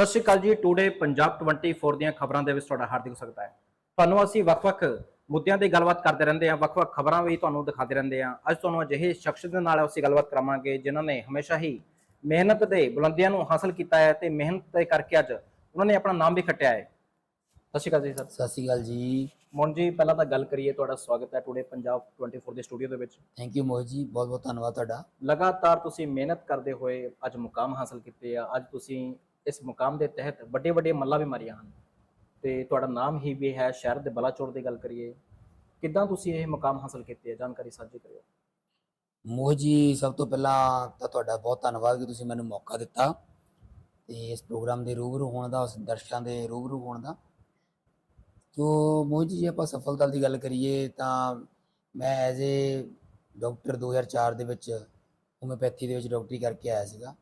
ਸਤਿ ਸ਼੍ਰੀ ਅਕਾਲ ਜੀ ਟੂਡੇ ਪੰਜਾਬ 24 ਦੀਆਂ ਖਬਰਾਂ ਦੇ ਵਿੱਚ ਤੁਹਾਡਾ ਹਾਰਦਿਕ ਸਵਾਗਤ ਹੈ। ਤੁਹਾਨੂੰ ਅਸੀਂ ਵੱਖ-ਵੱਖ ਮੁੱਦਿਆਂ ਤੇ ਗੱਲਬਾਤ ਕਰਦੇ ਰਹਿੰਦੇ ਹਾਂ ਵੱਖ-ਵੱਖ ਖਬਰਾਂ ਵੀ ਤੁਹਾਨੂੰ ਦਿਖਾਉਂਦੇ ਰਹਿੰਦੇ ਹਾਂ। ਅੱਜ ਤੁਹਾਨੂੰ ਅਜਿਹੇ ਸ਼ਖਸ ਦੇ ਨਾਲ ਅਸੀਂ ਗੱਲਬਾਤ ਕਰਾਵਾਂਗੇ ਜਿਨ੍ਹਾਂ ਨੇ ਹਮੇਸ਼ਾ ਹੀ ਮਿਹਨਤ ਦੇ ਬੁਲੰਦੀਆਂ ਨੂੰ ਹਾਸਲ ਕੀਤਾ ਹੈ ਤੇ ਮਿਹਨਤ ਦੇ ਕਰਕੇ ਅੱਜ ਉਹਨਾਂ ਨੇ ਆਪਣਾ ਨਾਮ ਵੀ ਖੱਟਿਆ ਹੈ। ਸਤਿ ਸ਼੍ਰੀ ਅਕਾਲ ਜੀ ਸਰ। ਸਤਿ ਸ਼੍ਰੀ ਅਕਾਲ ਜੀ। ਮੋਹਨ ਜੀ ਪਹਿਲਾਂ ਤਾਂ ਗੱਲ ਕਰੀਏ ਤੁਹਾਡਾ ਸਵਾਗਤ ਹੈ ਟੂਡੇ ਪੰਜਾਬ 24 ਦੇ ਸਟੂਡੀਓ ਦੇ ਵਿੱਚ। ਥੈਂਕ ਯੂ ਮੋਹਿਤ ਜੀ ਬਹੁਤ ਬਹੁਤ ਧੰਨਵਾਦ ਤੁਹਾਡਾ। ਲਗਾਤਾਰ ਤੁਸੀਂ ਮਿਹਨਤ ਕਰਦੇ ਹੋਏ ਅੱਜ ਮੁਕਾਮ ਹਾਸਲ ਕੀਤੇ ਆ। ਅੱਜ ਤੁਸੀਂ ਇਸ ਮੁਕਾਮ ਦੇ ਤਹਿਤ ਵੱਡੇ ਵੱਡੇ ਮੱਲਾਂ ਵੀ ਮਾਰੀਆਂ ਹਨ। ਤੇ ਤੁਹਾਡਾ ਨਾਮ ਹੀ ਵੀ ਹੈ ਸ਼ਹਿਰ ਦੇ ਬਲਾਚੌਰ ਦੀ ਗੱਲ ਕਰੀਏ। ਕਿੱਦਾਂ ਤੁਸੀਂ ਇਹ ਮੁਕਾਮ ਹਾਸਲ ਕੀਤੇ ਹੈ? ਜਾਣਕਾਰੀ ਸਾਂਝੀ ਕਰਿਓ। ਮੋਹਿਤ ਜੀ, ਸਭ ਤੋਂ ਪਹਿਲਾਂ ਤਾਂ ਤੁਹਾਡਾ ਬਹੁਤ ਧੰਨਵਾਦ ਕਿ ਤੁਸੀਂ ਮੈਨੂੰ ਮੌਕਾ ਦਿੱਤਾ। ਤੇ ਇਸ ਪ੍ਰੋਗਰਾਮ ਦੇ ਰੂਬਰੂ ਹੋਣ ਦਾ, ਉਸ ਦਰਸ਼ਕਾਂ ਦੇ ਰੂਬਰੂ ਹੋਣ ਦਾ। ਜੋ ਮੋਹਿਤ ਜੀ, ਜੇ ਆਪਾਂ ਸਫਲਤਾ ਦੀ ਗੱਲ ਕਰੀਏ, ਤਾਂ ਮੈਂ ਐਜ਼ ਏ ਡਾਕਟਰ 2004 ਦੇ ਵਿੱਚ ਹੋਮਿਓਪੈਥੀ ਦੇ ਵਿੱਚ ਡਾਕਟਰੀ ਕਰਕੇ ਆਇਆ ਸੀਗਾ।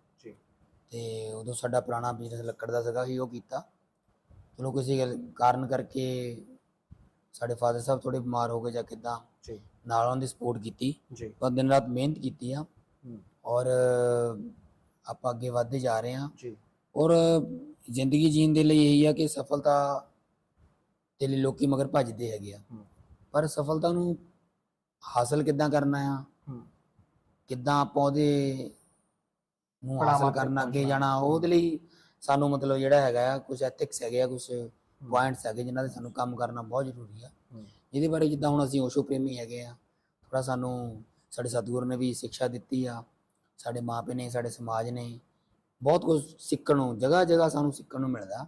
ਤੇ ਉਦੋਂ ਸਾਡਾ ਪੁਰਾਣਾ ਬਿਜ਼ਨਸ ਲੱਕੜ ਦਾ ਸੀਗਾ ਹੀ ਉਹ ਕੀਤਾ। ਚਲੋ ਕਿਸੇ ਗੱਲ- ਕਾਰਨ ਕਰਕੇ ਸਾਡੇ ਫਾਦਰ ਸਾਹਿਬ ਥੋੜੇ ਬਿਮਾਰ ਹੋ ਗਏ ਜਾਂ ਕਿਦਾਂ ਜੀ। ਨਾਲ ਉਹਨਾਂ ਦੀ ਸਪੋਰਟ ਕੀਤੀ। ਜੀ। ਪਰ ਦਿਨ ਰਾਤ ਮਿਹਨਤ ਕੀਤੀ ਆ। ਹੂੰ, ਔਰ ਆਪਾਂ ਅੱਗੇ ਵਧਦੇ ਜਾ ਰਹੇ ਹਾਂ ਜੀ। ਔਰ ਜ਼ਿੰਦਗੀ ਜੀਣ ਦੇ ਲਈ ਇਹੀ ਆ ਕਿ ਸਫਲਤਾ ਦੇ ਲਈ ਲੋਕੀ ਮਗਰ ਭੱਜਦੇ ਹੈਗੇ ਆ। ਹੂੰ। ਪਰ ਸਫਲਤਾ ਨੂੰ ਹਾਸਲ ਕਿੱਦਾਂ ਕਰਨਾ ਆ? ਹੂੰ, ਕਿੱਦਾਂ ਆਪਾਂ ਉਹਦੇ ਨੂੰ ਹਾਸਲ ਤੇ ਕਰਨਾ ਅੱਗੇ। ਜਾਣਾ ਉਹਦੇ ਲਈ ਸਾਨੂੰ ਮਤਲਬ ਜਿਹੜਾ ਹੈਗਾ ਆ ਕੁਝ ਐਥਿਕਸ ਹੈਗੇ ਆ ਕੁਝ ਪੁਆਇੰਟਸ ਹੈਗੇ ਜਿਨ੍ਹਾਂ ਦੇ ਸਾਨੂੰ ਕੰਮ ਕਰਨਾ ਬਹੁਤ ਜ਼ਰੂਰੀ ਆ। ਜਿਹਦੇ ਬਾਰੇ ਜਿੱਦਾਂ ਹੁਣ ਅਸੀਂ ਓਸ਼ੋ ਪ੍ਰੇਮੀ ਹੈਗੇ ਆ ਥੋੜਾ ਸਾਨੂੰ ਸਾਡੇ ਸਤਿਗੁਰੂ ਨੇ ਵੀ ਸਿੱਖਿਆ ਦਿੱਤੀ ਆ ਸਾਡੇ ਮਾਪੇ ਨੇ ਸਾਡੇ ਸਮਾਜ ਨੇ ਬਹੁਤ ਕੁਝ ਸਿੱਖਣ ਨੂੰ ਜਗ੍ਹਾ ਜਗ੍ਹਾ ਸਾਨੂੰ ਸਿੱਖਣ ਨੂੰ ਮਿਲਦਾ।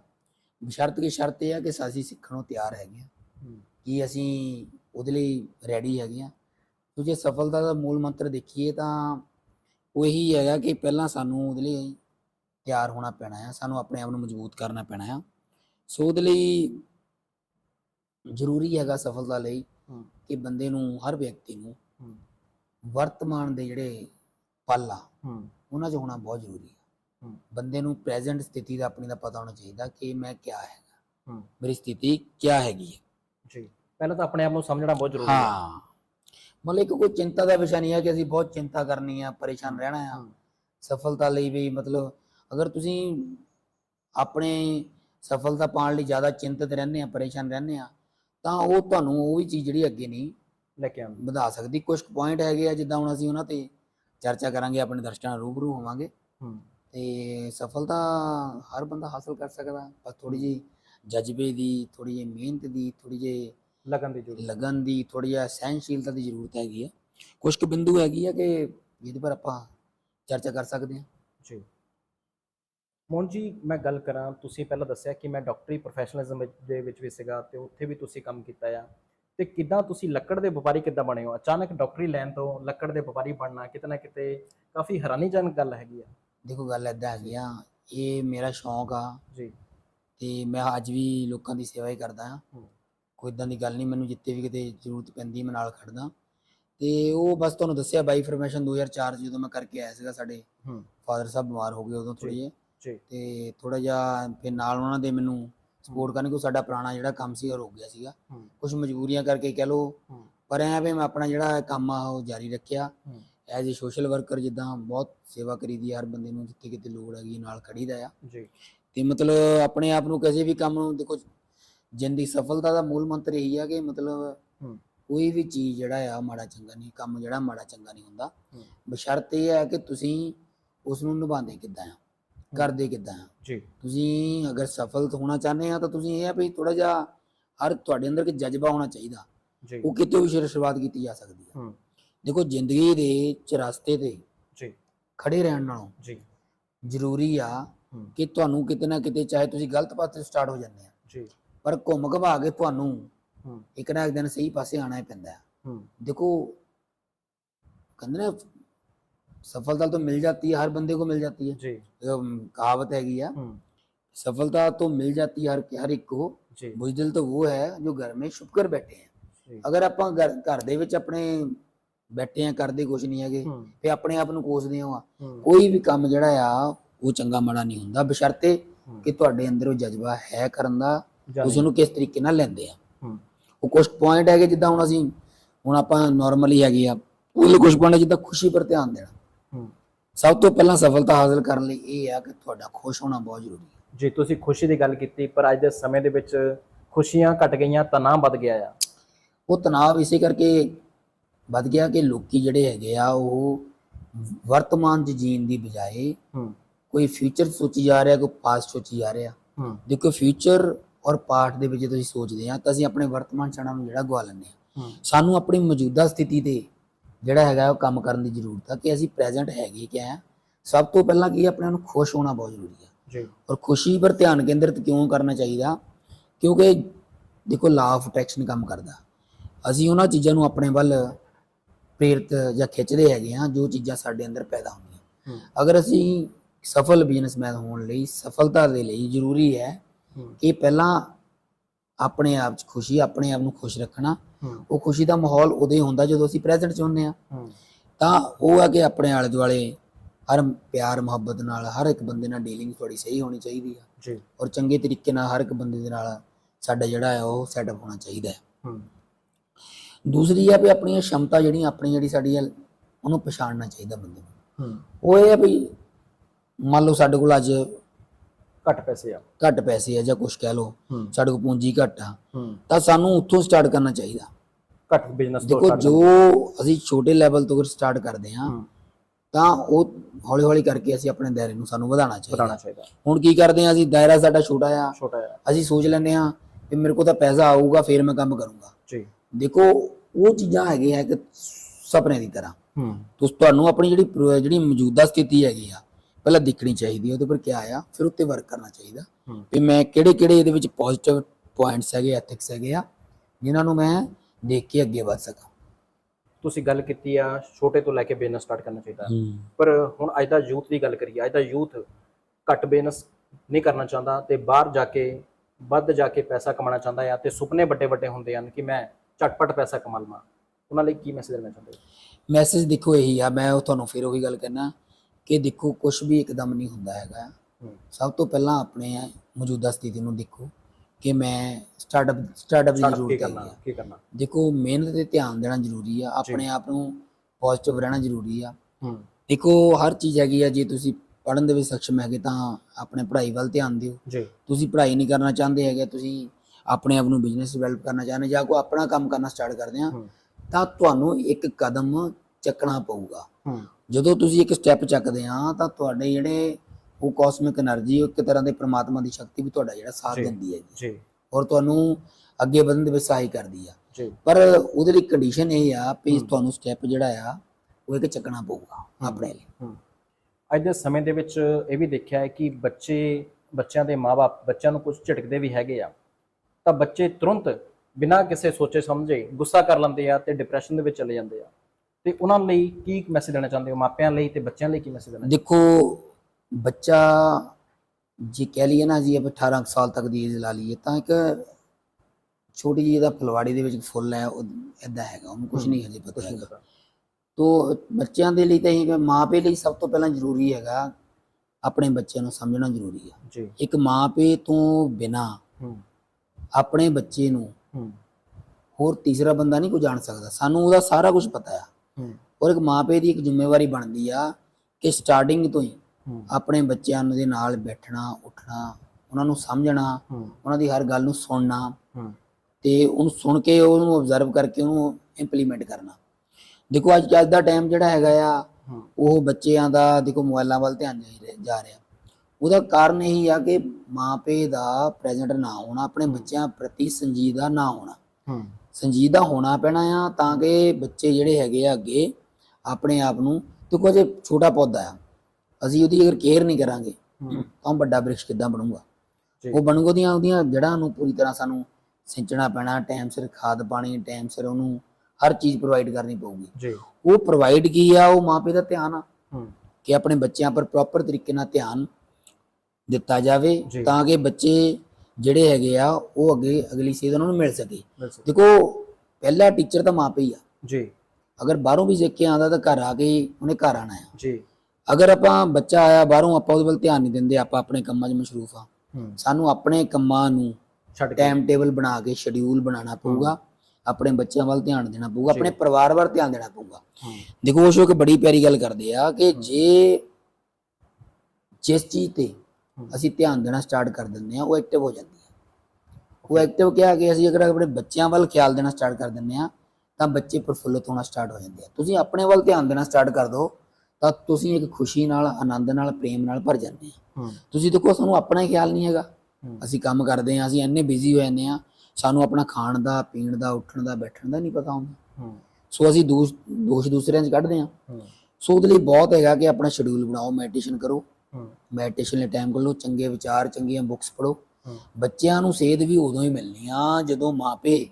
ਬਸ਼ਰਤ ਕਿ ਸ਼ਰਤ ਇਹ ਆ ਕਿ ਅਸੀਂ ਸਿੱਖਣ ਨੂੰ ਤਿਆਰ ਹੈਗੇ ਆ। ਕਿ ਅਸੀਂ ਉਹਦੇ ਲਈ ਰੈਡੀ ਹੈਗੇ ਆ। ਕਿਉਂਕਿ ਸਫਲਤਾ ਦਾ ਮੂਲ ਮੰਤਰ ਦੇਖੀਏ ਤਾਂ ਉਹ ਇਹੀ ਹੈਗਾ ਕਿ ਪਹਿਲਾਂ ਸਾਨੂੰ ਉਹਦੇ ਲਈ ਤਿਆਰ ਹੋਣਾ ਪੈਣਾ ਆ ਸਾਨੂੰ ਆਪਣੇ ਆਪ ਨੂੰ ਮਜ਼ਬੂਤ ਕਰਨਾ ਪੈਣਾ ਆ। ਸੋ ਉਹਦੇ ਲਈ ਜ਼ਰੂਰੀ ਹੈਗਾ ਸਫਲਤਾ ਲਈ ਹੂੰ, ਕਿ ਬੰਦੇ ਨੂੰ ਹਰ ਵਿਅਕਤੀ ਨੂੰ ਹੂੰ, ਵਰਤਮਾਨ ਦੇ ਜਿਹੜੇ ਪਲ ਆ ਹੂੰ, ਉਹਨਾਂ 'ਚ ਹੋਣਾ ਬਹੁਤ ਜ਼ਰੂਰੀ ਹੈ ਹੂੰ। ਬੰਦੇ ਨੂੰ ਪ੍ਰੈਜ਼ੈਂਟ ਸਥਿਤੀ ਦਾ ਆਪਣੀ ਦਾ ਪਤਾ ਹੋਣਾ ਚਾਹੀਦਾ ਕਿ ਮੈਂ ਕਿਆ ਹੈਗਾ। ਹੂੰ, ਮੇਰੀ ਸਥਿਤੀ ਕਿਆ ਹੈਗੀ ਹੈ ਜੀ। ਪਹਿਲਾਂ ਤਾਂ ਆਪਣੇ ਆਪ ਨੂੰ ਸਮਝਣਾ ਬਹੁਤ ਜ਼ਰੂਰੀ ਹੈ ਹਾਂ। ਮਤਲਬ ਇੱਕ ਕੋਈ ਚਿੰਤਾ ਦਾ ਵਿਸ਼ਾ ਨਹੀਂ ਹੈ ਕਿ ਅਸੀਂ ਬਹੁਤ ਚਿੰਤਾ ਕਰਨੀ ਆ ਪਰੇਸ਼ਾਨ ਰਹਿਣਾ ਆ। ਸਫਲਤਾ ਲਈ ਵੀ ਮਤਲਬ ਅਗਰ ਤੁਸੀਂ ਆਪਣੇ ਸਫਲਤਾ ਪਾਉਣ ਲਈ ਜ਼ਿਆਦਾ ਚਿੰਤਤ ਰਹਿੰਦੇ ਆ ਪਰੇਸ਼ਾਨ ਰਹਿੰਦੇ ਆ ਤਾਂ ਉਹ ਤੁਹਾਨੂੰ ਉਹ ਵੀ ਚੀਜ਼ ਜਿਹੜੀ ਅੱਗੇ ਨਹੀਂ ਲੈ ਕੇ ਆਉਂਦੇ। ਵਧਾ ਸਕਦੀ। ਕੁਝ ਪੁਆਇੰਟ ਹੈਗੇ ਆ ਜਿੱਦਾਂ ਹੁਣ ਅਸੀਂ ਉਹਨਾਂ ਤੇ ਚਰਚਾ ਕਰਾਂਗੇ ਆਪਣੇ ਦਰਸ਼ਕਾਂ ਨਾਲ ਰੂਬਰੂ ਹੋਵਾਂਗੇ। ਤੇ ਸਫਲਤਾ ਹਰ ਬੰਦਾ ਹਾਸਲ ਕਰ ਸਕਦਾ ਪਰ ਥੋੜੀ ਜੀ ਜਜ਼ਬੇ ਦੀ ਥੋੜੀ ਜਿਹੀ ਮਿਹਨਤ ਦੀ ਥੋੜੀ ਜਿਹੀ ਲਗਨ ਦੀ ਜ਼ਰੂਰਤ ਲਗਨ ਦੀ ਥੋੜੀ ਜਿਹੀ ਸਹਿਨਸ਼ੀਲਤਾ ਦੀ ਜ਼ਰੂਰਤ ਹੈਗੀ ਆ। ਕੁਝ ਕੁ ਬਿੰਦੂ ਹੈਗੀ ਆ ਕਿ ਜਿਹਦੇ ਪਰ ਆਪਾਂ ਚਰਚਾ ਕਰ ਸਕਦੇ ਹਾਂ। ਜੀ। ਮੋਹਨ ਜੀ ਮੈਂ ਗੱਲ ਕਰਾਂ ਤੁਸੀਂ ਪਹਿਲਾਂ ਦੱਸਿਆ ਕਿ ਮੈਂ ਡਾਕਟਰੀ ਪ੍ਰੋਫੈਸ਼ਨਲਿਜ਼ਮ ਦੇ ਵਿੱਚ ਵੀ ਸੀਗਾ ਤੇ ਉੱਥੇ ਵੀ ਤੁਸੀਂ ਕੰਮ ਕੀਤਾ ਆ। ਤੇ ਕਿੱਦਾਂ ਤੁਸੀਂ ਲੱਕੜ ਦੇ ਵਪਾਰੀ ਕਿੱਦਾਂ ਬਣੇ ਹੋ? ਅਚਾਨਕ ਡਾਕਟਰੀ ਲੈਣ ਤੋਂ ਲੱਕੜ ਦੇ ਵਪਾਰੀ ਬਣਨਾ ਕਿਤੇ ਨਾ ਕਿਤੇ ਕਾਫੀ ਹੈਰਾਨੀਜਨਕ ਗੱਲ ਹੈਗੀ ਆ। ਦੇਖੋ ਗੱਲ ਐਦਾਂ ਹੈਗੀ ਆ ਇਹ ਮੇਰਾ ਸ਼ੌਂਕ ਆ ਜੀ। ਤੇ ਮੈਂ ਅੱਜ ਵੀ ਲੋਕਾਂ ਦੀ ਸੇਵਾ ਹੀ ਕਰਦਾ ਹੂੰ। ਕੋਈ ਇਦਾਂ ਦੀ ਗੱਲ ਨਹੀਂ ਮੈਨੂੰ ਜਿੱਤੇ ਵੀ ਕਿਤੇ ਜ਼ਰੂਰਤ ਪੈਂਦੀ ਮੈਂ ਨਾਲ ਖੜਦਾ। ਤੇ ਉਹ ਬਸ ਤੁਹਾਨੂੰ ਦੱਸਿਆ ਬਾਈ ਫਰਮੇਸ਼ਨ 2004 ਚ ਜਦੋਂ ਮੈਂ ਕਰਕੇ ਆਇਆ ਸੀਗਾ ਸਾਡੇ ਫਾਦਰ ਸਾਹਿਬ ਬਿਮਾਰ ਹੋ ਗਏ ਉਦੋਂ ਥੋੜੀ ਜਿਹੀ। ਜੀ। ਤੇ ਥੋੜਾ ਜਿਹਾ ਫਿਰ ਨਾਲ ਉਹਨਾਂ ਦੇ ਮੈਨੂੰ ਸਪੋਰਟ ਕਰਨ ਕੋ ਸਾਡਾ ਪੁਰਾਣਾ ਜਿਹੜਾ ਕੰਮ ਸੀ ਉਹ ਰੁਕ ਗਿਆ ਸੀਗਾ। ਕੁਝ ਮਜਬੂਰੀਆਂ ਕਰਕੇ ਕਹਿ ਹੂੰ। ਪਰ ਐ ਵੀ ਮੈਂ ਆਪਣਾ ਜਿਹੜਾ ਕੰਮ ਆ ਉਹ ਜਾਰੀ ਰੱਖਿਆ। ਐਜ਼ ਅ ਸੋਸ਼ਲ ਵਰਕਰ ਜਿੱਦਾਂ ਬਹੁਤ ਸੇਵਾ ਕਰੀਦੀ ਹਰ ਬੰਦੇ ਨੂੰ ਜਿੱਥੇ ਕਿਤੇ ਲੋੜ ਹੈਗੀ ਨਾਲ ਖੜੀਦਾ ਆ। ਜੀ। ਤੇ ਮਤਲਬ ਆਪਣੇ ਆਪ ਨੂੰ ਕਿਸੇ ਵੀ ਕੰਮ ਨੂੰ ਦੇਖੋ ਜ਼ਿੰਦਗੀ ਸਫਲਤਾ ਦਾ ਮੂਲ ਮੰਤਰ ਇਹੀ ਆ ਕਿ ਮਤਲਬ ਕੋਈ ਵੀ ਚੀਜ਼ ਜਿਹੜਾ ਆ ਮਾੜਾ ਚੰਗਾ ਨਹੀਂ ਕੰਮ ਜਿਹੜਾ ਮਾੜਾ ਚੰਗਾ ਨਹੀਂ ਹੁੰਦਾ। ਬਸ਼ਰਤ ਇਹ ਹੈ ਕਿ ਤੁਸੀਂ ਉਸ ਨੂੰ ਨਿਭਾਉਂਦੇ ਕਿੱਦਾਂ ਆ ਕਰਦੇ ਕਿੱਦਾਂ ਆ। ਜੀ। ਤੁਸੀਂ ਅਗਰ ਸਫਲ ਹੋਣਾ ਚਾਹੁੰਦੇ ਆ ਤਾਂ ਤੁਸੀਂ ਇਹ ਆ ਵੀ ਥੋੜਾ ਜਿਹਾ ਹਰ ਤੁਹਾਡੇ ਅੰਦਰ ਕਿ ਜਜ਼ਬਾ ਹੋਣਾ ਚਾਹੀਦਾ। ਜੀ। ਉਹ ਕਿਤੇ ਵੀ ਸ਼ੁਰੂ- ਸ਼ੁਰੂਆਤ ਕੀਤੀ ਜਾ ਸਕਦੀ ਹੈ। ਦੇਖੋ ਜ਼ਿੰਦਗੀ ਦੇ ਚਰਸਤੇ ਤੇ ਜੀ। ਖੜੇ ਰਹਿਣ ਨਾਲੋਂ ਜੀ। ਜ਼ਰੂਰੀ ਆ ਕਿ ਤੁਹਾਨੂੰ ਕਿਤੇ ਨਾ ਕਿਤੇ ਚਾਹੇ ਤੁਸੀਂ ਗਲਤ ਪਾਸੇ ਸਟਾਰਟ ਹੋ ਜਾਂਦੇ ਆ। ਜੀ। ਪਰ ਘੁੰਮ ਘਵਾ ਕੇ ਤੁਹਾਨੂੰ ਹੂੰ ਇੱਕ ਨਾ ਇੱਕ ਦਿਨ ਸਹੀ ਪਾਸੇ ਆਣਾ ਹੀ ਪੈਂਦਾ ਹੈ ਹੂੰ ਦੇਖੋ ਕਹਿੰਦੇ ਨਾ सफलता तो मिल जाती है हर बंदे को मिल जाती है ਜੀ एक कहावत हैगी है ਹੂੰ सफलता तो मिल जाती है हर हर एक को ਜੀ बुजदिल तो वो है जो घर में छुप कर बैठे हैं ਜੀ ਅਗਰ ਆਪਾਂ ਘਰ ਘਰ ਦੇ ਵਿੱਚ ਆਪਣੇ ਬੈਠੇ ਆ ਕਰਦੇ ਕੁਝ ਨਹੀਂ ਹੈਗੇ ਹੂੰ ਤੇ ਆਪਣੇ ਆਪ ਨੂੰ ਕੋਸਦੇ ਹੋ ਹੂੰ ਕੋਈ ਵੀ ਕੰਮ ਜਿਹੜਾ ਆ ਉਹ ਚੰਗਾ ਮਾੜਾ ਨਹੀਂ ਹੁੰਦਾ ਬਸ਼ਰਤੇ ਹੂੰ। ਕਿ ਤੁਹਾਡੇ ਅੰਦਰ ਉਹ ਜਜ਼ਬਾ ਹੈ ਕਰਨ ਦਾ ਜਾਣੀ। ਉਸ ਨੂੰ ਕਿਸ ਤਰੀਕੇ ਨਾਲ ਲੈਂਦੇ ਆ। ਉਹ ਕੁਝ ਪੁਆਇੰਟ ਹੈਗੇ ਜਿੱਦਾਂ ਹੁਣ ਅਸੀਂ ਹੁਣ ਆਪਾਂ ਨਾਰਮਲੀ ਹੈਗੇ ਆ ਉਹਦੇ ਕੁਝ ਪੁਆਇੰਟ ਜਿੱਦਾਂ ਖੁਸ਼ੀ ਪਰ ਧਿਆਨ ਦੇਣਾ। ਸਭ ਤੋਂ ਪਹਿਲਾਂ ਸਫਲਤਾ ਹਾਸਲ ਕਰਨ ਲਈ ਇਹ ਆ ਕਿ ਤੁਹਾਡਾ ਖੁਸ਼ ਹੋਣਾ ਬਹੁਤ ਜ਼ਰੂਰੀ ਹੈ ਜੀ ਤੁਸੀਂ ਖੁਸ਼ੀ ਦੀ ਗੱਲ ਕੀਤੀ ਪਰ ਅੱਜ ਦੇ ਸਮੇਂ ਦੇ ਵਿੱਚ ਖੁਸ਼ੀਆਂ ਘਟ ਗਈਆਂ ਤਣਾਅ ਵੱਧ ਗਿਆ ਆ। ਉਹ ਤਣਾਅ ਇਸੇ ਕਰਕੇ ਵੱਧ ਗਿਆ ਕਿ ਲੋਕੀ ਜਿਹੜੇ ਹੈਗੇ ਆ ਉਹ ਵਰਤਮਾਨ 'ਚ ਜੀਣ ਦੀ ਬਜਾਏ ਕੋਈ ਫਿਊਚਰ ਸੋਚੀ ਜਾ ਰਿਹਾ ਕੋਈ ਪਾਸਟ ਸੋਚੀ ਜਾ ਰਿਹਾ। ਦੇਖੋ ਫਿਊਚਰ ਔਰ ਪਾਸਟ ਦੇ ਵਿੱਚ ਤੁਸੀਂ ਸੋਚਦੇ ਆ ਤਾਂ ਅਸੀਂ ਆਪਣੇ ਵਰਤਮਾਨ ਛਣਾਂ ਨੂੰ ਜਿਹੜਾ ਗਵਾ ਲੈਂਦੇ ਆ। ਸਾਨੂੰ ਆਪਣੀ ਮੌਜੂਦਾ ਸਥਿਤੀ ਤੇ ਜਿਹੜਾ ਹੈਗਾ ਉਹ ਕੰਮ ਕਰਨ ਦੀ ਜ਼ਰੂਰਤ ਆ ਕਿ ਅਸੀਂ ਪ੍ਰੈਜ਼ੈਂਟ ਹੈਗੇ ਕਿਆ ਆ। ਸਭ ਤੋਂ ਪਹਿਲਾਂ ਕੀ ਆਪਣੇ ਆਪ ਨੂੰ ਖੁਸ਼ ਹੋਣਾ ਬਹੁਤ ਜ਼ਰੂਰੀ ਆ। ਜੀ। ਔਰ ਖੁਸ਼ੀ ਪਰ ਧਿਆਨ ਕੇਂਦਰਿਤ ਕਿਉਂ ਕਰਨਾ ਚਾਹੀਦਾ? ਕਿਉਂਕਿ ਦੇਖੋ ਲਾ ਆਫ ਅਟਰੈਕਸ਼ਨ ਕੰਮ ਕਰਦਾ। ਅਸੀਂ ਉਹਨਾਂ ਚੀਜ਼ਾਂ ਨੂੰ ਆਪਣੇ ਵੱਲ ਪ੍ਰੇਰਿਤ ਜਾਂ ਖਿੱਚਦੇ ਹੈਗੇ ਆ ਜੋ ਚੀਜ਼ਾਂ ਸਾਡੇ ਅੰਦਰ ਪੈਦਾ ਹੁੰਦੀਆਂ। ਅਗਰ ਅਸੀਂ ਸਫਲ ਬਿਜ਼ਨਸਮੈਨ ਹੋਣ ਲਈ ਸਫਲਤਾ ਦੇ ਲਈ ਜ਼ਰੂਰੀ ਹੈ ਹੂੰ। ਕਿ ਪਹਿਲਾਂ ਆਪਣੇ ਆਪ 'ਚ ਖੁਸ਼ੀ ਆਪਣੇ ਆਪ ਨੂੰ ਖੁਸ਼ ਰੱਖਣਾ। ਉਹ ਖੁਸ਼ੀ ਦਾ ਮਾਹੌਲ ਉਦੋਂ ਹੀ ਹੁੰਦਾ ਜਦੋਂ ਅਸੀਂ ਪ੍ਰੈਜ਼ੈਂਟ 'ਚ ਹੁੰਦੇ ਆ ਤਾਂ ਉਹ ਹੈ ਕਿ ਆਪਣੇ ਆਲੇ ਦੁਆਲੇ ਹਰ ਪਿਆਰ ਮੁਹੱਬਤ ਨਾਲ ਹਰ ਇੱਕ ਬੰਦੇ ਨਾਲ ਡੀਲਿੰਗ ਥੋੜੀ ਸਹੀ ਹੋਣੀ ਚਾਹੀਦੀ ਆ। ਜੀ। ਔਰ ਚੰਗੇ ਤਰੀਕੇ ਨਾਲ ਹਰ ਇੱਕ ਬੰਦੇ ਦੇ ਨਾਲ ਸਾਡਾ ਜਿਹੜਾ ਹੈ ਉਹ ਸੈਟਅਪ ਹੋਣਾ ਚਾਹੀਦਾ ਹੈ। ਦੂਸਰੀ ਹੈ ਵੀ ਆਪਣੀਆਂ ਸ਼ਮਤਾ ਜਿਹੜੀਆਂ ਆਪਣੀ ਜਿਹੜੀ ਸਾਡੀ ਹੈ ਉਹਨੂੰ ਪਛਾਣਨਾ ਚਾਹੀਦਾ ਬੰਦੇ ਨੂੰ। ਹੂੰ। ਉਹ ਇਹ ਹੈ ਵੀ ਮੰਨ ਲਓ ਸਾਡੇ ਕੋਲ ਅੱਜ ਘੱਟ ਪੈਸੇ ਆ। ਘੱਟ ਪੈਸੇ ਆ ਜਾਂ ਕੁਝ ਕਹਿ ਲਓ। ਸਾਡੇ ਕੋਲ ਪੂੰਜੀ ਘੱਟ ਆ। ਤਾਂ ਸਾਨੂੰ ਉੱਥੋਂ ਸਟਾਰਟ ਕਰਨਾ ਚਾਹੀਦਾ। ਘੱਟ ਬਿਜ਼ਨਸ ਤੋਂ ਦੇਖੋ ਜੋ ਅਸੀਂ ਛੋਟੇ ਲੈਵਲ ਤੋਂ ਸਟਾਰਟ ਕਰਦੇ ਹੂੰ ਤਾਂ ਉਹ ਹੌਲੀ ਹੌਲੀ ਕਰਕੇ ਅਸੀਂ ਆਪਣੇ ਦਾਇਰੇ ਨੂੰ ਸਾਨੂੰ ਵਧਾਉਣਾ ਚਾਹੀਦਾ। ਵਧਾਉਣਾ ਚਾਹੀਦਾ। ਹੁਣ ਕੀ ਕਰਦੇ ਹਾਂ ਅਸੀਂ? ਦਾਇਰਾ ਸਾਡਾ ਛੋਟਾ ਆ। ਛੋਟਾ ਆ। ਅਸੀਂ ਸੋਚ ਲੈਂਦੇ ਹਾਂ ਕਿ ਮੇਰੇ ਕੋਲ ਤਾਂ ਪੈਸਾ ਆਊਗਾ ਫਿਰ ਮੈਂ ਕੰਮ ਕਰੂੰਗਾ। ਜੀ। ਦੇਖੋ ਉਹ ਚੀਜ਼ਾਂ ਹੈਗੀਆਂ ਹੈ ਕਿ ਸੁਪਨੇ ਦੀ ਤਰ੍ਹਾਂ। ਹੂੰ। ਤੁਸੀਂ ਤੁਹਾਨੂੰ ਆਪਣੀ ਜਿਹੜੀ ਜਿਹੜੀ ਮੌਜੂਦਾ ਸਥਿਤੀ ਹੈਗੀ ਆ ਪਹਿਲਾਂ ਦੇਖਣੀ ਚਾਹੀਦੀ ਹੈ ਉਹਦੇ ਪਰ ਕੀ ਆ ਫਿਰ ਉੱਤੇ ਵਰਕ ਕਰਨਾ ਚਾਹੀਦਾ। ਵੀ ਮੈਂ ਕਿਹੜੇ ਕਿਹੜੇ ਇਹਦੇ ਵਿੱਚ ਪੋਜ਼ਿਟਿਵ ਪੁਆਇੰਟਸ ਹੈਗੇ ਐਥਿਕਸ ਹੈਗੇ ਆ ਜਿਨ੍ਹਾਂ ਨੂੰ ਮੈਂ ਦੇਖ ਕੇ ਅੱਗੇ ਵਧ ਸਕਾਂ। ਤੁਸੀਂ ਗੱਲ ਕੀਤੀ ਆ ਛੋਟੇ ਤੋਂ ਲੈ ਕੇ ਬਿਜ਼ਨਸ ਸਟਾਰਟ ਕਰਨਾ ਚਾਹੀਦਾ। ਪਰ ਹੁਣ ਅੱਜ ਦਾ ਯੂਥ ਦੀ ਗੱਲ ਕਰੀਏ ਅੱਜ ਦਾ ਯੂਥ ਘੱਟ ਬਿਜ਼ਨਸ ਨਹੀਂ ਕਰਨਾ ਚਾਹੁੰਦਾ ਤੇ ਬਾਹਰ ਜਾ ਕੇ ਵੱਧ ਜਾ ਕੇ ਪੈਸਾ ਕਮਾਉਣਾ ਚਾਹੁੰਦਾ ਆ ਤੇ ਸੁਪਨੇ ਵੱਡੇ ਵੱਡੇ ਹੁੰਦੇ ਹਨ ਕਿ ਮੈਂ ਝਟਪਟ ਪੈਸਾ ਕਮਾ ਲਵਾਂ। ਉਹਨਾਂ ਲਈ ਕੀ ਮੈਸੇਜ ਦੇਣਾ ਚਾਹੁੰਦੇ ਮੈਸੇਜ ਦੇਖੋ ਇਹੀ ਆ ਮੈਂ ਉਹ ਤੁਹਾਨੂੰ ਫਿਰ ਉਹੀ ਗੱਲ ਕਹਿਣਾ ਕਿ ਦੇਖੋ ਕੁਝ ਵੀ ਇੱਕਦਮ ਨਹੀਂ ਹੁੰਦਾ ਹੈਗਾ। ਸਭ ਤੋਂ ਪਹਿਲਾਂ ਆਪਣੇ ਮੌਜੂਦਾ ਸਥਿਤੀ ਨੂੰ ਦੇਖੋ ਕਿ ਮੈਂ ਸਟਾਰਟਅਪ ਸਟਾਰਟਅਪ ਦੀ ਜ਼ਰੂਰਤ ਕੀ ਕਰਨਾ ਆ। ਕੀ ਕਰਨਾ? ਦੇਖੋ ਮਿਹਨਤ ਤੇ ਧਿਆਨ ਦੇਣਾ ਜ਼ਰੂਰੀ ਆ। ਆਪਣੇ ਆਪ ਨੂੰ ਪੋਜ਼ਿਟਿਵ ਰਹਿਣਾ ਜ਼ਰੂਰੀ ਆ। ਦੇਖੋ ਹਰ ਚੀਜ਼ ਹੈਗੀ ਆ। ਜੇ ਤੁਸੀਂ ਪੜ੍ਹਨ ਦੇ ਵਿੱਚ ਸક્ષਮ ਹੈਗੇ ਤਾਂ ਆਪਣੇ ਪੜ੍ਹਾਈ ਵੱਲ ਧਿਆਨ ਦਿਓ। ਜੀ। ਤੁਸੀਂ ਪੜ੍ਹਾਈ ਨਹੀਂ ਕਰਨਾ ਚਾਹੁੰਦੇ ਹੈਗੇ ਤੁਸੀਂ ਆਪਣੇ ਆਪ ਨੂੰ ਬਿਜ਼ਨਸ ਡਿਵੈਲਪ ਕਰਨਾ ਚਾਹੁੰਦੇ ਜਾਂ ਕੋਈ ਆਪਣਾ ਕੰਮ ਕਰਨਾ ਸਟਾਰਟ ਕਰਦੇ ਆ ਤਾਂ ਤੁਹਾਨੂੰ ਇੱਕ ਕਦਮ ਚੱਕਣਾ ਪਊਗਾ। ਜਦੋਂ ਤੁਸੀਂ ਇੱਕ ਸਟੈਪ ਚੱਕਦੇ ਆ ਤਾਂ ਤੁਹਾਡੇ ਜਿਹੜੇ ਉਹ ਕੌਸਮਿਕ એનર્ਜੀ ਉਹ ਇੱਕ ਤਰ੍ਹਾਂ ਦੇ ਪ੍ਰਮਾਤਮਾ ਦੀ ਸ਼ਕਤੀ ਵੀ ਤੁਹਾਡਾ ਜਿਹੜਾ ਸਾਥ ਦਿੰਦੀ ਹੈ ਜੀ। ਔਰ ਤੁਹਾਨੂੰ ਅੱਗੇ ਵਧਣ ਦੇ ਵਿੱਚ ਸਹਾਇਕ ਕਰਦੀ ਆ। ਪਰ ਉਹਦੇ ਲਈ ਕੰਡੀਸ਼ਨ ਇਹ ਆ ਵੀ ਤੁਹਾਨੂੰ ਸਟੈਪ ਜਿਹੜਾ ਆ ਉਹ ਇੱਕ ਚੱਕਣਾ ਪਊਗਾ ਆਪਣੇ ਲਈ। ਅੱਜ ਦੇ ਸਮੇਂ ਦੇ ਵਿੱਚ ਇਹ ਵੀ ਦੇਖਿਆ ਹੈ ਕਿ ਬੱਚੇ ਬੱਚਿਆਂ ਦੇ ਮਾਪੇ ਬੱਚਿਆਂ ਨੂੰ ਕੁਝ ਝਟਕਦੇ ਵੀ ਹੈਗੇ ਆ। ਤਾਂ ਬੱਚੇ ਤੁਰੰਤ ਬਿਨਾਂ ਕਿਸੇ ਸੋਚੇ ਸਮਝੇ ਗੁੱਸਾ ਕਰ ਲੈਂਦੇ ਆ ਤੇ ਡਿਪਰੈਸ਼ਨ ਦੇ ਵਿੱਚ ਚਲੇ ਜਾਂਦੇ ਆ। ਤੇ ਉਹਨਾਂ ਲਈ ਕੀ ਮੈਸੇਜ ਦੇਣਾ ਚਾਹੁੰਦੇ ਹੋ? ਮਾਪਿਆਂ ਲਈ ਤੇ ਬੱਚਿਆਂ ਲਈ ਕੀ ਮੈਸੇਜ ਦੇਣਾ ਦੇਖੋ ਬੱਚਾ ਜੇ ਕਹਿ ਲਈਏ ਨਾ ਜੀ ਅਬ 18 ਕੁ ਸਾਲ ਤੱਕ ਦੀ ਏਜ ਲਾ ਲਈਏ ਤਾਂ ਇੱਕ ਛੋਟੀ ਜਿਹੀ ਦਾ ਫੁਲਵਾੜੀ ਦੇ ਵਿੱਚ ਫੁੱਲ ਹੈ ਉਹ ਇਦਾਂ ਹੈਗਾ ਉਹਨੂੰ ਕੁਝ ਨਹੀਂ ਹਜੇ ਪਤਾ ਹੈਗਾ। ਤੋ ਬੱਚਿਆਂ ਦੇ ਲਈ ਤਾਂ ਇਹ ਮਾਪੇ ਲਈ ਸਭ ਤੋਂ ਪਹਿਲਾਂ ਜ਼ਰੂਰੀ ਹੈਗਾ ਆਪਣੇ ਬੱਚਿਆਂ ਨੂੰ ਸਮਝਣਾ ਜ਼ਰੂਰੀ ਹੈ। ਇੱਕ ਮਾਪੇ ਤੋਂ ਬਿਨਾ ਆਪਣੇ ਬੱਚੇ ਨੂੰ ਹੋਰ ਤੀਸਰਾ ਬੰਦਾ ਨਹੀਂ ਕੋਈ ਜਾਣ ਸਕਦਾ। ਸਾਨੂੰ ਉਹਦਾ ਸਾਰਾ ਕੁਝ ਪਤਾ ਹੂੰ। ਔਰ ਇੱਕ ਮਾਪੇ ਦੀ ਇੱਕ ਜ਼ਿੰਮੇਵਾਰੀ ਬਣਦੀ ਆ ਕਿ ਸਟਾਰਟਿੰਗ ਤੋਂ ਹੀ ਆਪਣੇ ਬੱਚਿਆਂ ਦੇ ਨਾਲ ਬੈਠਣਾ ਉੱਠਣਾ ਉਹਨਾਂ ਨੂੰ ਸਮਝਣਾ ਉਹਨਾਂ ਦੀ ਹਰ ਗੱਲ ਨੂੰ ਸੁਣਨਾ ਤੇ ਉਹਨੂੰ ਸੁਣ ਕੇ ਉਹਨੂੰ ਆਬਜ਼ਰਵ ਕਰਕੇ ਉਹਨੂੰ ਇੰਪਲੀਮੈਂਟ ਕਰਨਾ। ਦੇਖੋ ਅੱਜ ਅੱਜ ਦਾ ਟਾਈਮ ਜਿਹੜਾ ਹੈਗਾ ਆ ਉਹ ਬੱਚਿਆਂ ਦਾ ਦੇਖੋ ਮੋਬਾਈਲਾਂ ਵੱਲ ਧਿਆਨ ਜਾ ਰਿਹਾ- ਜਾ ਰਿਹਾ। ਉਹਦਾ ਕਾਰਨ ਇਹੀ ਆ ਕਿ ਮਾਪੇ ਦਾ ਪ੍ਰੈਜ਼ੈਂਟ ਨਾ ਹੋਣਾ ਆਪਣੇ ਬੱਚਿਆਂ ਪ੍ਰਤੀ ਸੰਜੀਦਾ ਨਾ ਹੋਣਾ। ਸੰਜੀਦਾ ਹੋਣਾ ਪੈਣਾ ਆ ਤਾਂ ਕਿ ਬੱਚੇ ਜਿਹੜੇ ਹੈਗੇ ਆ ਅੱਗੇ ਆਪਣੇ ਆਪ ਨੂੰ ਦੇਖੋ ਅਜੇ ਛੋਟਾ ਪੌਦਾ ਆ। ਅਸੀਂ ਉਹਦੀ ਅਗਰ ਕੇਅਰ ਨਹੀਂ ਕਰਾਂਗੇ ਤਾਂ ਵੱਡਾ ਬ੍ਰਿਕਸ਼ ਕਿੱਦਾਂ ਬਣੂਗਾ? ਜੀ ਉਹ ਬਣੂਗਾ ਉਹਦੀਆਂ ਉਹਦੀਆਂ ਜੜ੍ਹਾਂ ਨੂੰ ਪੂਰੀ ਤਰ੍ਹਾਂ ਸਾਨੂੰ ਸਿੰਚਣਾ ਪੈਣਾ ਟਾਈਮ ਸਿਰ ਖਾਦ ਪਾਣੀ ਟਾਈਮ ਸਿਰ ਉਹਨੂੰ ਹਰ ਚੀਜ਼ ਪ੍ਰੋਵਾਈਡ ਕਰਨੀ ਪਊਗੀ। ਜੀ। ਉਹ ਪ੍ਰੋਵਾਈਡ ਕੀ ਆ? ਉਹ ਮਾਪੇ ਦਾ ਧਿਆਨ ਆ। ਕਿ ਆਪਣੇ ਬੱਚਿਆਂ ਪਰ ਪ੍ਰੋਪਰ ਤਰੀਕੇ ਨਾਲ ਧਿਆਨ ਦਿੱਤਾ ਜਾਵੇ ਜੀ। ਤਾਂ ਕਿ ਬੱਚੇ ਜਿਹੜੇ ਹੈਗੇ ਆ ਉਹ ਅੱਗੇ ਅਗਲੀ ਸੇਧ ਉਹਨਾਂ ਨੂੰ ਮਿਲ ਸਕੇ। ਦੇਖੋ ਪਹਿਲਾ ਟੀਚਰ ਤਾਂ ਮਾਪੇ ਹੀ ਆ। ਜੀ। ਅਗਰ ਬਾਹਰੋਂ ਵੀ ਸਿੱਖ ਕੇ ਆਉਂਦਾ ਤਾਂ ਘਰ ਆ ਕੇ ਉਹਨੇ ਘਰ ਆਣਾ ਆ। ਜੀ। ਅਗਰ ਆਪਾਂ ਬੱਚਾ ਆਇਆ ਬਾਹਰੋਂ ਆਪਾਂ ਉਹਦੇ ਵੱਲ ਧਿਆਨ ਨਹੀਂ ਦਿੰਦੇ ਆਪਾਂ ਆਪਣੇ ਕੰਮਾਂ 'ਚ ਮਸ਼ਰੂਫ ਆ। ਸਾਨੂੰ ਆਪਣੇ ਕੰਮਾਂ ਨੂੰ ਛੱਡ ਟਾਈਮ ਟੇਬਲ ਬਣਾ ਕੇ ਸ਼ਡਿਊਲ ਬਣਾਉਣਾ ਪਊਗਾ। ਆਪਣੇ ਬੱਚਿਆਂ ਵੱਲ ਧਿਆਨ ਦੇਣਾ ਪਊਗਾ ਆਪਣੇ ਪਰਿਵਾਰ ਵੱਲ ਧਿਆਨ ਦੇਣਾ ਪਊਗਾ। ਦੇਖੋ ਉਹ ਇੱਕ ਬੜੀ ਪਿਆਰੀ ਗੱਲ ਕਰਦੇ ਆ ਕਿ ਜੇ ਜਿਸ ਚੀਜ਼ ਤੇ। ਅਸੀਂ ਧਿਆਨ ਦੇਣਾ ਸਟਾਰਟ ਕਰ ਦਿੰਦੇ ਆ ਉਹ ਐਕਟਿਵ ਹੋ ਜਾਂਦੀ ਹੈ। ਉਹ ਐਕਟਿਵ ਕਿਹਾ ਕਿ ਅਸੀਂ ਅਗਰ ਆਪਣੇ ਬੱਚਿਆਂ ਵੱਲ ਖਿਆਲ ਦੇਣਾ ਸਟਾਰਟ ਕਰ ਦਿੰਦੇ ਆ ਤਾਂ ਬੱਚੇ ਪ੍ਰਫੁੱਲਤ ਹੋਣਾ ਸਟਾਰਟ ਹੋ ਜਾਂਦੇ ਆ। ਤੁਸੀਂ ਆਪਣੇ ਵੱਲ ਧਿਆਨ ਦੇਣਾ ਸਟਾਰਟ ਕਰ ਦਿਓ ਤਾਂ ਤੁਸੀਂ ਇੱਕ ਖੁਸ਼ੀ ਨਾਲ ਆਨੰਦ ਨਾਲ ਪ੍ਰੇਮ ਨਾਲ ਭਰ ਜਾਂਦੇ ਆ। ਤੁਸੀਂ ਦੇਖੋ ਸਾਨੂੰ ਆਪਣਾ ਹੀ ਖਿਆਲ ਨਹੀਂ ਹੈਗਾ। ਅਸੀਂ ਕੰਮ ਕਰਦੇ ਆ ਅਸੀਂ ਇੰਨੇ ਬਿਜ਼ੀ ਹੋ ਜਾਂਦੇ ਆ ਸਾਨੂੰ ਆਪਣਾ ਖਾਣ ਦਾ ਪੀਣ ਦਾ ਉੱਠਣ ਦਾ ਬੈਠਣ ਦਾ ਨਹੀਂ ਪਤਾ ਹੁੰਦਾ। ਸੋ ਅਸੀਂ ਦੋਸ਼ ਦੋਸ਼ ਦੂਸਰਿਆਂ 'ਚ ਕੱਢਦੇ ਆ ਸੋ ਉਹਦੇ ਲਈ ਬਹੁਤ ਹੈਗਾ ਕਿ ਆਪਣਾ ਸ਼ਡਿਊਲ ਬਣਾਓ ਮੈਡੀਟੇਸ਼ਨ ਕਰੋ। ਮੈਡੀਟੇਸ਼ਨ ਲਈ ਟਾਈਮ ਕੱਢੋ ਚੰਗੇ ਵਿਚਾਰ ਚੰਗੀਆਂ ਬੁੱਕਸ ਪੜ੍ਹੋ। ਹੂੰ। ਬੱਚਿਆਂ ਨੂੰ ਸੇਧ ਵੀ ਉਦੋਂ ਹੀ ਮਿਲਣੀ ਆ ਜਦੋਂ ਮਾਪੇ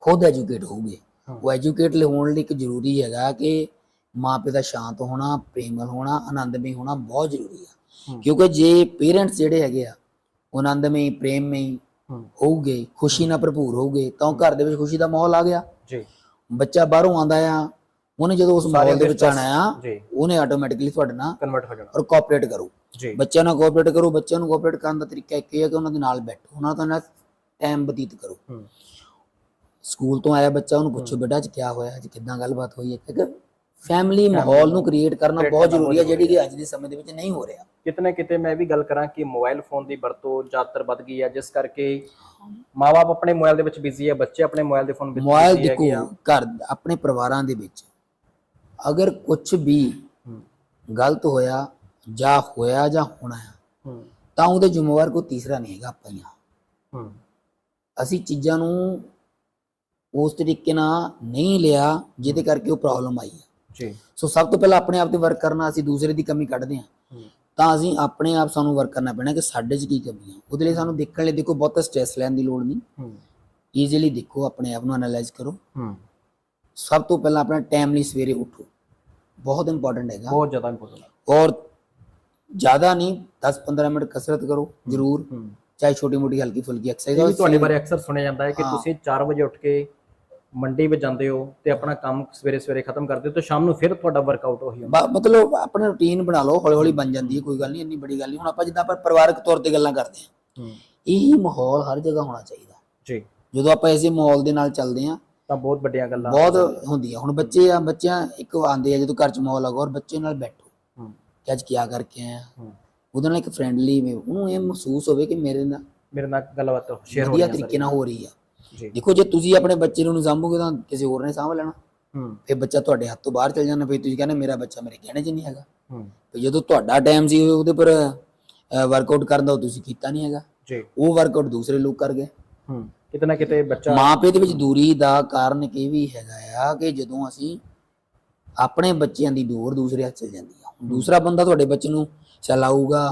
ਖੁਦ ਐਜੂਕੇਟ ਹੋਊਗੇ। ਉਹ ਐਜੂਕੇਟ ਲਈ ਹੋਣ ਲਈ ਇੱਕ ਜ਼ਰੂਰੀ ਹੈਗਾ ਕਿ ਮਾਪੇ ਦਾ ਸ਼ਾਂਤ ਹੋਣਾ ਪ੍ਰੇਮਲ ਹੋਣਾ ਆਨੰਦਮਈ ਹੋਣਾ ਬਹੁਤ ਜ਼ਰੂਰੀ ਆ। ਕਿਉਂਕਿ ਜੇ ਪੇਰੈਂਟਸ ਜਿਹੜੇ ਹੈਗੇ ਆ ਆਨੰਦਮਈ ਪ੍ਰੇਮਮਈ ਹੋਊਗੇ ਖੁਸ਼ੀ ਨਾਲ ਭਰਪੂਰ ਹੋਊਗੇ ਤਾਂ ਘਰ ਦੇ ਵਿੱਚ ਖੁਸ਼ੀ ਦਾ ਮਾਹੌਲ ਆ ਗਿਆ। ਜੀ। ਬੱਚਾ ਬਾਹਰੋਂ ਆਂਦਾ ਆ ਉਹਨੇ ਜਦੋਂ ਉਸ ਮਾਹੌਲ ਦੇ ਵਿੱਚ ਆਣਾ ਆ ਉਹਨੇ ਆਟੋਮੈਟਿਕਲੀ ਤੁਹਾਡੇ ਨਾਲ ਕਨਵਰਟ ਹੋ ਜਾਣਾ। ਔਰ ਕੋਆਪਰੇਟ ਕਰੋ। ਜੀ। ਬੱਚਿਆਂ ਨਾਲ ਕੋਆਪਰੇਟ ਕਰੋ ਬੱਚਿਆਂ ਨੂੰ ਕੋਆਪਰੇਟ ਕਰਨ ਦਾ ਤਰੀਕਾ ਇੱਕ ਇਹ ਹੈ ਕਿ ਉਹਨਾਂ ਦੇ ਨਾਲ ਬੈਠੋ ਉਹਨਾਂ ਦਾ ਨਾਲ ਟਾਈਮ ਬਤੀਤ ਕਰੋ। ਹੂੰ। ਸਕੂਲ ਤੋਂ ਆਇਆ ਬੱਚਾ ਉਹਨੂੰ ਪੁੱਛੋ ਬੇਟਾ ਅੱਜ ਕੀ ਹੋਇਆ? ਅੱਜ ਕਿੱਦਾਂ ਗੱਲਬਾਤ ਹੋਈ ਹੈ? ਕਿਉਂਕਿ ਫੈਮਿਲੀ ਮਾਹੌਲ ਨੂੰ ਕ੍ਰੀਏਟ ਕਰਨਾ ਬਹੁਤ ਜ਼ਰੂਰੀ ਹੈ ਜਿਹੜੀ ਕਿ ਅੱਜ ਦੇ ਸਮੇਂ ਦੇ ਵਿੱਚ ਨਹੀਂ ਹੋ ਰਿਹਾ। ਕਿਤਨੇ ਕਿਤੇ ਮੈਂ ਵੀ ਗੱਲ ਕਰਾਂ ਕਿ ਮੋਬਾਈਲ ਫੋਨ ਦੀ ਵਰਤੋਂ ਜ਼ਿਆਦਾਤਰ ਵੱਧ ਗਈ ਹੈ ਜਿਸ ਕਰਕੇ ਮਾਪੇ ਆਪਣੇ ਮੋਬਾਈਲ ਦੇ ਵਿੱਚ ਬਿਜ਼ੀ ਹੈ ਬੱਚੇ ਆਪਣੇ ਮੋਬਾਈਲ ਦੇ ਫੋਨ ਵਿੱਚ ਮੋਬਾਈਲ busy ਦੇਖੋ ਹੈਗੇ ਆ। ਘਰ ਆਪਣੇ ਪਰਿਵਾਰਾਂ ਦੇ ਵਿੱਚ ਅਗਰ ਕੁਝ ਵੀ ਗਲਤ ਹੋਇਆ ਜਾਂ ਹੋਇਆ ਜਾਂ ਹੋਣਾ ਹੈ। ਤਾਂ ਉਹਦੇ ਜ਼ਿੰਮੇਵਾਰ ਕੋਈ ਤੀਸਰਾ ਨਹੀਂ ਹੈਗਾ ਆਪਾਂ ਹੀ। ਅਸੀਂ ਚੀਜ਼ਾਂ ਨੂੰ ਉਸ ਤਰੀਕੇ ਨਾਲ ਨਹੀਂ ਲਿਆ ਜਿਹਦੇ ਕਰਕੇ ਉਹ ਪ੍ਰੋਬਲਮ ਆਈ ਹੈ ਜੀ। ਸੋ ਸਭ ਤੋਂ ਪਹਿਲਾਂ ਆਪਣੇ ਆਪ ਤੇ ਵਰਕ ਕਰਨਾ ਅਸੀਂ ਦੂਸਰੇ ਦੀ ਕਮੀ ਕੱਢਦੇ ਹਾਂ। ਤਾਂ ਅਸੀਂ ਆਪਣੇ ਆਪ ਸਾਨੂੰ ਵਰਕ ਕਰਨਾ ਪੈਣਾ ਕਿ ਸਾਡੇ 'ਚ ਕੀ ਕਮੀ ਹੈ ਉਹਦੇ ਲਈ ਸਾਨੂੰ ਦੇਖਣ ਲਈ ਦੇਖੋ ਬਹੁਤ ਸਟ੍ਰੈਸ ਲੈਣ ਦੀ ਲੋੜ ਨਹੀਂ। ਈਜ਼ੀਲੀ ਦੇਖੋ ਆਪਣੇ ਆਪ ਨੂੰ ਐਨਾਲਾਈਜ਼ ਕਰੋ। ਸਭ ਤੋਂ ਪਹਿਲਾਂ ਆਪਣਾ ਟਾਈਮਲੀ ਸਵੇਰੇ ਉੱਠੋ। ਬਹੁਤ ਇੰਪੋਰਟੈਂਟ ਹੈਗਾ। ਬਹੁਤ ਜ਼ਿਆਦਾ ਇੰਪੋਰਟੈਂਟ ਔਰ ਜ਼ਿਆਦਾ ਨਹੀਂ 10-15 ਮਿੰਟ ਕਸਰਤ ਕਰੋ ਜ਼ਰੂਰ। ਚਾਹੇ ਛੋਟੀ ਮੋਟੀ ਹਲਕੀ ਫੁਲਕੀ ਐਕਸਰਸਾਈਜ਼ ਤੁਹਾਡੇ ਬਾਰੇ ਅਕਸਰ ਸੁਣਿਆ ਜਾਂਦਾ ਹੈ ਕਿ। ਤੁਸੀਂ 4 ਵਜੇ ਉੱਠ ਕੇ ਮੰਡੀ ਵਿੱਚ ਜਾਂਦੇ ਹੋ ਤੇ ਆਪਣਾ ਕੰਮ ਸਵੇਰੇ ਸਵੇਰੇ ਖਤਮ ਕਰਦੇ ਹੋ ਤੇ ਸ਼ਾਮ ਨੂੰ ਫਿਰ ਤੁਹਾਡਾ ਵਰਕਆਊਟ ਉਹੀ ਹੁੰਦਾ। ਮਤਲਬ ਆਪਣਾ ਰੁਟੀਨ ਬਣਾ ਲਓ ਹੌਲੀ ਹੌਲੀ ਬਣ ਜਾਂਦੀ ਹੈ ਕੋਈ ਗੱਲ ਨਹੀਂ ਇੰਨੀ ਬੜੀ ਗੱਲ ਨਹੀਂ। ਹੁਣ ਆਪਾਂ ਜਿੱਦਾਂ ਆਪਾਂ ਪਰਿਵਾਰਕ ਤੌਰ ਤੇ ਗੱਲਾਂ ਕਰਦੇ ਹਾਂ। ਹੂੰ। ਇਹੀ ਮਾਹੌਲ ਹਰ ਜਗ੍ਹਾ ਹੋਣਾ ਚਾਹੀਦਾ। ਜੀ। ਜਦੋਂ ਆਪਾਂ ਇਸੇ ਮਾਹੌਲ ਦੇ ਨਾਲ ਚੱਲਦੇ ਹਾਂ ਤਾਂ ਬਹੁਤ ਵੱਡੀਆਂ ਗੱਲਾਂ ਬਹੁਤ ਹੁੰਦੀਆਂ ਹੁਣ ਬੱਚੇ ਆ ਬੱਚਿਆਂ ਇੱਕ ਆਂਦੇ ਆ ਜਦੋਂ ਘਰ ਚ ਮਾਹੌਲ ਆਗਾ ਔਰ ਬੱਚੇ ਨਾਲ ਬੈਠੋ। ਹੂੰ। ਕਿ ਅੱਜ ਕੀ ਕਰਕੇ ਆਇਆ ਉਹਦੇ ਨਾਲ ਇੱਕ ਫ੍ਰੈਂਡਲੀ ਉਹਨੂੰ ਇਹ ਮਹਿਸੂਸ ਹੋਵੇ ਕਿ ਮੇਰੇ ਨਾਲ ਮੇਰੇ ਨਾਲ ਗੱਲਬਾਤ ਸ਼ੇਅਰ ਹੋ ਰਹੀ ਹੈ ਤਰੀਕੇ ਨਾਲ ਹੋ ਰਹੀ ਆ। ਦੇਖੋ ਜੇ ਤੁਸੀਂ ਆਪਣੇ ਬੱਚੇ ਨੂੰ ਸਾਂਭੋਗੇ ਤਾਂ ਕਿਸੇ ਹੋਰ ਨੇ ਸਾਂਭ ਲੈਣਾ। ਹੂੰ। ਫਿਰ ਬੱਚਾ ਤੁਹਾਡੇ ਹੱਥ ਤੋਂ ਬਾਹਰ ਚਲ ਜਾਣਾ ਫਿਰ ਤੁਸੀਂ ਕਹਿੰਦੇ ਮੇਰਾ ਬੱਚਾ ਮੇਰੇ ਕਹਿਣੇ 'ਚ ਨਹੀਂ ਹੈਗਾ। ਹੂੰ। ਤੇ ਜਦੋਂ ਤੁਹਾਡਾ ਟਾਈਮ ਸੀ ਉਹਦੇ ਪਰ ਵਰਕਆਊਟ ਕਰਨ ਦਾ ਤੁਸੀਂ ਕੀਤਾ ਨਹੀਂ ਹੈਗਾ। ਜੀ। ਉਹ ਵਰਕਆਊਟ ਦੂਸਰੇ ਲੋਕ ਕਰ ਗਏ। ਹੂੰ। ਕਿਤੇ ਨਾ ਕਿਤੇ ਬੱਚਾ ਮਾਪੇ ਦੇ ਵਿੱਚ ਦੂਰੀ ਦਾ ਕਾਰਨ ਇਹ ਵੀ ਹੈਗਾ ਆ ਕਿ ਜਦੋਂ ਅਸੀਂ ਆਪਣੇ ਬੱਚਿਆਂ ਦੀ ਦੂਰ ਦੂਸਰੇ ਹੱਥ ਚਲ ਜਾਂਦੀ ਆ। ਦੂਸਰਾ ਬੰਦਾ ਤੁਹਾਡੇ ਬੱਚੇ ਨੂੰ ਚਲਾਊਗਾ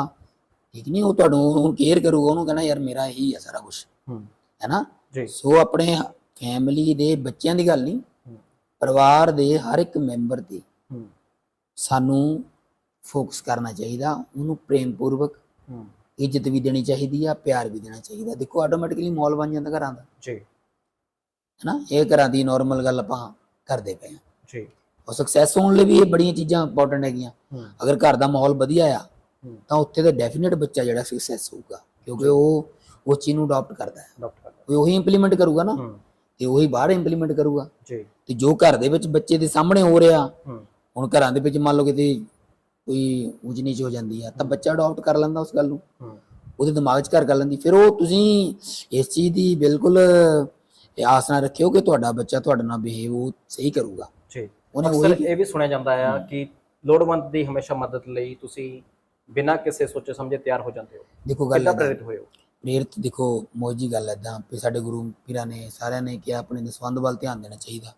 ਠੀਕ ਨਹੀਂ ਉਹ ਤੁਹਾਨੂੰ ਉਹਨੂੰ ਕੇਅਰ ਕਰੂਗਾ ਉਹਨੂੰ ਕਹਿਣਾ ਯਾਰ ਮੇਰਾ ਇਹੀ ਆ ਸਾਰਾ ਕੁਝ ਹੂੰ। ਹੈ ਨਾ? ਜੀ। ਸੋ ਆਪਣੇ ਫੈਮਿਲੀ ਦੇ ਬੱਚਿਆਂ ਦੀ ਗੱਲ ਨਹੀਂ ਪਰਿਵਾਰ ਦੇ ਹਰ ਇੱਕ ਮੈਂਬਰ ਤੇ ਸਾਨੂੰ ਫੋਕਸ ਕਰਨਾ ਚਾਹੀਦਾ ਉਹਨੂੰ ਪ੍ਰੇਮ ਪੂਰਵਕ ਇੱਜ਼ਤ ਵੀ ਦੇਣੀ ਚਾਹੀਦੀ ਆ ਪਿਆਰ ਵੀ ਦੇਣਾ ਚਾਹੀਦਾ। ਦੇਖੋ ਆਟੋਮੈਟਿਕਲੀ ਮਾਹੌਲ ਬਣ ਜਾਂਦਾ ਘਰਾਂ ਦਾ। ਜੀ। ਹੈਨਾ? ਇਹ ਘਰਾਂ ਦੀ ਨਾਰਮਲ ਗੱਲ ਆਪਾਂ ਕਰਦੇ ਪਏ ਹਾਂ ਜੀ। ਔਰ ਸਕਸੈਸ ਹੋਣ ਲਈ ਵੀ ਇਹ ਬੜੀਆਂ ਚੀਜ਼ਾਂ ਇੰਪੋਰਟੈਂਟ ਹੈਗੀਆਂ। ਅਗਰ ਘਰ ਦਾ ਮਾਹੌਲ ਵਧੀਆ ਆ ਤਾਂ ਉੱਥੇ ਦਾ ਡੈਫੀਨਿਟ ਬੱਚਾ ਜਿਹੜਾ ਸਕਸੈਸ ਹੋਊਗਾ ਕਿਉਂਕਿ ਉਹ ਉਸ ਚੀਜ਼ ਨੂੰ ਅਡਾਪਟ ਕਰਦਾ ਹੈ। ਉਹ ਉਹੀ ਇੰਪਲੀਮੈਂਟ ਕਰੂਗਾ ਨਾ। ਤੇ ਉਹੀ ਬਾਹਰ ਇੰਪਲੀਮੈਂਟ ਕਰੂਗਾ। ਜੀ। ਤੇ ਜੋ ਘਰ ਦੇ ਵਿੱਚ ਬੱਚੇ ਦੇ ਸਾਹਮਣੇ ਹੋ ਰਿਹਾ ਹੁਣ ਘਰਾਂ ਦੇ ਵਿੱਚ ਮੰਨ ਲਓ ਕਿਤੇ ਕੋਈ ਉਚ ਨੀਚ ਹੋ ਜਾਂਦੀ ਆ। ਤਾਂ ਬੱਚਾ ਅਡਾਪਟ ਕਰ ਲੈਂਦਾ ਉਸ ਗੱਲ ਨੂੰ। ਹੂੰ। ਉਹਦੇ ਦਿਮਾਗ 'ਚ ਘਰ ਕਰ ਲੈਂਦੀ। ਫਿਰ ਉਹ ਤੁਸੀਂ ਇਸ ਚੀਜ਼ ਦੀ ਬਿਲਕੁਲ ਆਸ ਨਾ ਰੱਖਿਓ ਕਿ ਤੁਹਾਡਾ ਬੱਚਾ ਤੁਹਾਡੇ ਨਾਲ ਬਿਹੇਵ ਉਹ ਸਹੀ ਕਰੂਗਾ। ਜੀ। ਉਹਨੇ ਅਕਸਰ ਉਹੀ ਇਹ ਵੀ ਸੁਣਿਆ ਜਾਂਦਾ ਆ ਕਿ ਲੋੜਵੰਦ ਦੀ ਹਮੇਸ਼ਾ ਮਦਦ ਲਈ ਤੁਸੀਂ ਬਿਨਾਂ ਕਿਸੇ ਸੋਚੇ ਸਮਝੇ ਤਿਆਰ ਹੋ ਜਾਂਦੇ ਹੋ। ਦੇਖੋ ਗੱਲ ਪ੍ਰੇਰਿਤ ਹੋਏ ਹੋ? ਪ੍ਰੇਰਿਤ ਦੇਖੋ ਮੋਜੀ ਗੱਲ ਐਦਾਂ ਵੀ ਸਾਡੇ ਗੁਰੂ ਪੀਰਾਂ ਨੇ ਸਾਰਿਆਂ ਨੇ ਕਿਹਾ ਆਪਣੇ ਦਸਵੰਦ ਵੱਲ ਧਿਆਨ ਦੇਣਾ ਚਾਹੀਦਾ।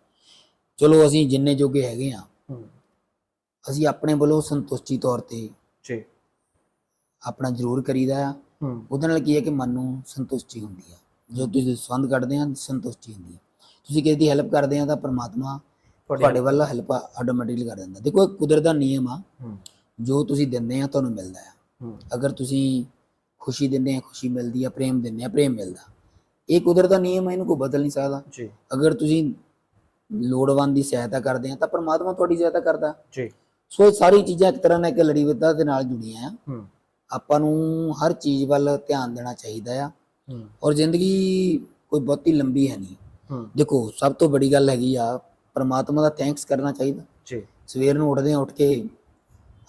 ਚਲੋ ਅਸੀਂ ਜਿੰਨੇ ਜੋਗੇ ਹੈਗੇ ਆ ਅਸੀਂ ਆਪਣੇ ਵੱਲੋਂ ਸੰਤੁਸ਼ਟੀ ਤੌਰ ਤੇ ਜੀ। ਆਪਣਾ ਜ਼ਰੂਰ ਕਰੀਦਾ ਆ। ਹੂੰ। ਉਹਦੇ ਨਾਲ ਕੀ ਹੈ ਕਿ ਮਨ ਨੂੰ ਸੰਤੁਸ਼ਟੀ ਹੁੰਦੀ ਆ। ਜਦੋਂ ਤੁਸੀਂ ਦਸਵੰਦ ਕੱਢਦੇ ਆ ਸੰਤੁਸ਼ਟੀ ਹੁੰਦੀ ਆ। ਤੁਸੀਂ ਕਿਸੇ ਦੀ ਹੈਲਪ ਕਰਦੇ ਆ ਤਾਂ ਪ੍ਰਮਾਤਮਾ ਤੁਹਾਡੇ ਵੱਲ ਹੈਲਪ ਆਟੋਮੈਟਿਕਲੀ ਕਰ ਦਿੰਦਾ। ਦੇਖੋ ਇਹ ਕੁਦਰਤ ਦਾ ਨਿਯਮ ਆ। ਜੋ ਤੁਸੀਂ ਦਿੰਦੇ ਆ ਤੁਹਾਨੂੰ ਮਿਲਦਾ ਆ। ਅਗਰ ਤੁਸੀਂ ਖੁਸ਼ੀ ਦਿੰਦੇ ਆ ਖੁਸ਼ੀ ਮਿਲਦੀ ਆ ਪ੍ਰੇਮ ਦਿੰਦੇ ਆ ਪ੍ਰੇਮ ਮਿਲਦਾ। ਇਹ ਕੁਦਰਤ ਦਾ ਨਿਯਮ ਹੈ ਇਹਨੂੰ ਕੋਈ ਬਦਲ ਨਹੀਂ ਸਕਦਾ। ਜੀ। ਅਗਰ ਤੁਸੀਂ ਲੋੜਵੰਦ ਦੀ ਸਹਾਇਤਾ ਕਰਦੇ ਆ ਤਾਂ ਪ੍ਰਮਾਤਮਾ ਤੁਹਾਡੀ ਸਹਾਇਤਾ ਕਰਦਾ। ਜੀ। ਸੋ ਇਹ ਸਾਰੀ ਚੀਜ਼ਾਂ ਇੱਕ ਤਰ੍ਹਾਂ ਨਾਲ ਇੱਕ ਲੜੀ ਵਿੱਧਾ ਦੇ ਨਾਲ ਜੁੜੀਆਂ ਆ। ਆਪਾਂ ਨੂੰ ਹਰ ਚੀਜ਼ ਵੱਲ ਧਿਆਨ ਦੇਣਾ ਚਾਹੀਦਾ ਆ। ਔਰ ਜ਼ਿੰਦਗੀ ਕੋਈ ਬਹੁਤੀ ਲੰਬੀ ਹੈ ਨਹੀਂ। ਦੇਖੋ ਸਭ ਤੋਂ ਵੱਡੀ ਗੱਲ ਹੈਗੀ ਆ ਪ੍ਰਮਾਤਮਾ ਦਾ ਥੈਂਕਸ ਕਰਨਾ ਚਾਹੀਦਾ। ਜੀ। ਸਵੇਰ ਨੂੰ ਉੱਠਦੇ ਆ ਉੱਠ ਕੇ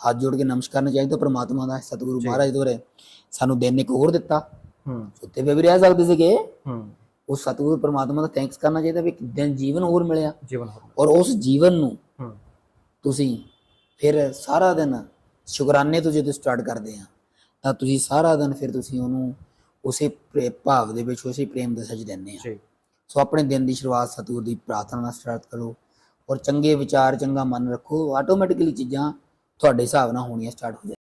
ਹੱਥ ਜੋੜ ਕੇ ਨਮਸਕਾਰ ਕਰਨਾ ਚਾਹੀਦਾ। ਪ੍ਰਮਾਤਮਾ ਦਾ ਸਤਿਗੁਰੂ। ਮਹਾਰਾਜ ਦੁਆਰੇ ਸਾਨੂੰ ਦਿਨ ਇੱਕ ਹੋਰ ਦਿੱਤਾ। ਹੂੰ। ਸੁੱਤੇ ਪਏ ਵੀ ਰਹਿ ਸਕਦੇ ਸੀਗੇ। ਹੂੰ। ਉਸ ਸਤਿਗੁਰੂ ਪਰਮਾਤਮਾ ਦਾ ਥੈਂਕਸ ਕਰਨਾ ਚਾਹੀਦਾ ਵੀ ਇੱਕ ਦਿਨ ਜੀਵਨ ਹੋਰ ਮਿਲਿਆ। ਜੀਵਨ ਹੋਰ ਔਰ ਉਸ ਜੀਵਨ ਨੂੰ ਹੂੰ। ਤੁਸੀਂ ਫਿਰ ਸਾਰਾ ਦਿਨ ਸ਼ੁਕਰਾਨੇ ਤੋਂ ਜਦੋਂ ਸਟਾਰਟ ਕਰਦੇ ਆ ਤਾਂ ਤੁਸੀਂ ਸਾਰਾ ਦਿਨ ਫਿਰ ਤੁਸੀਂ ਉਹਨੂੰ ਉਸੇ ਪ੍ਰੇ- ਭਾਵ ਦੇ ਵਿੱਚ ਉਸੇ ਪ੍ਰੇਮ ਦੇ ਸੱਚ ਦਿੰਦੇ ਆ ਜੀ। ਸੋ ਆਪਣੇ ਦਿਨ ਦੀ ਸ਼ੁਰੂਆਤ ਸਤਿਗੁਰ ਦੀ ਪ੍ਰਾਰਥਨਾ ਨਾਲ ਸਟਾਰਟ ਕਰੋ ਔਰ ਚੰਗੇ ਵਿਚਾਰ ਚੰਗਾ ਮਨ ਰੱਖੋ। ਆਟੋਮੈਟਿਕਲੀ ਚੀਜ਼ਾਂ ਤੁਹਾਡੇ ਹਿਸਾਬ ਨਾਲ ਹੋਣੀਆਂ ਸਟਾਰਟ ਹੋ ਜਾਣ